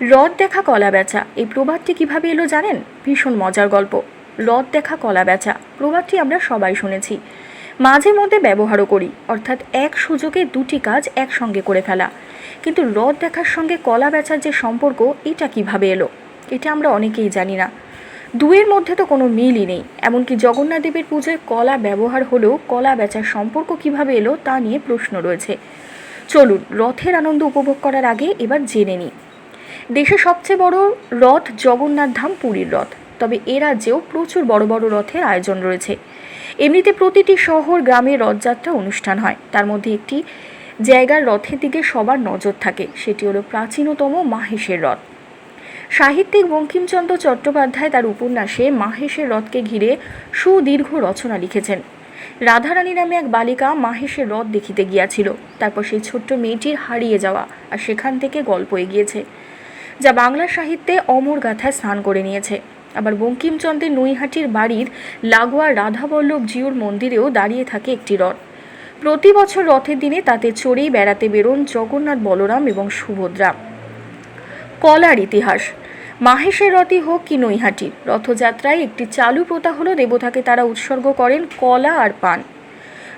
রথ দেখা কলা বেচা। এই প্রবাদটি কীভাবে এলো জানেন? ভীষণ মজার গল্প। রথ দেখা কলা বেচা। প্রবাদটি আমরা সবাই শুনেছি। মাঝে মধ্যে ব্যবহারও করি। অর্থাৎ এক সুযোগে দুটি কাজ একসঙ্গে করে ফেলা। কিন্তু রথ দেখার সঙ্গে কলা বেচার যে সম্পর্ক, এটা কীভাবে এলো? এটা আমরা অনেকেই জানি না। দুয়ের মধ্যে তো কোনো মিলই নেই। এমনকি জগন্নাথ দেবের পুজোয় কলা ব্যবহার হলেও কলা বেচার সম্পর্ক কীভাবে এলো তা নিয়ে প্রশ্ন রয়েছে। চলুন, রথের আনন্দ উপভোগ করার আগে এবার জেনে নিই। দেশের সবচেয়ে বড় রথ জগন্নাথ ধাম পুরীর রথ। তবে এ রাজ্যেও প্রচুর বড় বড় রথের আয়োজন রয়েছে। এমনিতে প্রতিটি শহর গ্রামে রথযাত্রা অনুষ্ঠান হয়। তার মধ্যে একটি জায়গার রথের দিকে সবার নজর থাকে। সেটি হলো প্রাচীনতম মাহেশের রথ। সাহিত্যিক বঙ্কিমচন্দ্র চট্টোপাধ্যায় তার উপন্যাসে মাহেশের রথকে ঘিরে সুদীর্ঘ রচনা লিখেছেন। রাধারানী নামে এক বালিকা মাহেশের রথ দেখিতে গিয়াছিল। তারপর সেই ছোট্ট মেয়েটির হারিয়ে যাওয়া আর সেখান থেকে গল্প এগিয়েছে। যা বাংলা সাহিত্যে অমর গাথায় স্নান করে নিয়েছে। আবার বঙ্কিমচন্দ্রের নৈহাটির বাড়ির লাগোয়া রাধাবল্লভ জিউর মন্দিরেও দাঁড়িয়ে থাকে একটি রথ। প্রতি বছর রথের দিনে তাতে চড়েই বেড়াতে বেরোন জগন্নাথ বলরাম এবং সুভদ্রা। কলার ইতিহাস। মাহেশের রথই হোক কি নৈহাটি রথযাত্রায় একটি চালু প্রথা হলো দেবতাকে তারা উৎসর্গ করেন কলা আর পান।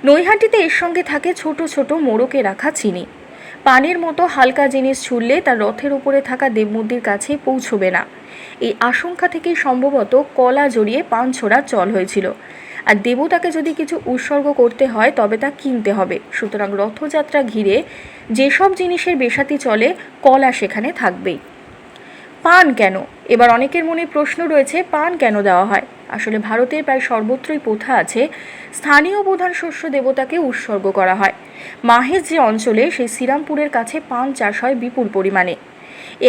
নৈহাটিতে এর সঙ্গে থাকে ছোট ছোট মোড়কে রাখা চিনি। পানের মতো হালকা জিনিস ছুড়লে তার রথের উপরে থাকা দেবমূর্তির কাছে পৌঁছবে না। এই আশঙ্কা থেকেই সম্ভবত কলা জড়িয়ে পান ছোড়া চল হয়েছিল। আর দেবতাকে যদি কিছু উৎসর্গ করতে হয়, তবে তা কিনতে হবে। সুতরাং রথযাত্রা ঘিরে যেসব জিনিসের বেসাতি চলে, কলা সেখানে থাকবেই। পান কেন? এবার অনেকের মনে প্রশ্ন রয়েছে, পান কেন দেওয়া হয়? আসলে ভারতের প্রায় সর্বত্রই প্রথা আছে, স্থানীয় প্রধান শস্য দেবতাকে উৎসর্গ করা হয়। মাহেশ যে অঞ্চলে সেই শ্রীরামপুরের কাছে পান চাষ হয় বিপুল পরিমাণে।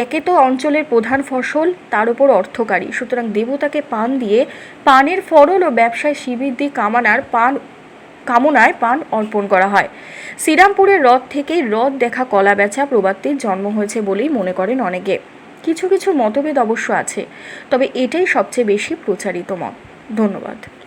একে তো অঞ্চলের প্রধান ফসল, তার উপর অর্থকারী। সুতরাং দেবতাকে পান দিয়ে পানের ফরল ও ব্যবসায় শ্রীবৃদ্ধি কামানার পান, কামনায় পান অর্পণ করা হয়। শ্রীরামপুরের রথ থেকেই রথ দেখা কলা বেচা প্রবাদটির জন্ম হয়েছে বলেই মনে করেন অনেকে। কিছু কিছু মতভেদ অবশ্য আছে তবে এটাই সবচেয়ে বেশি প্রচারিত মত। ধন্যবাদ।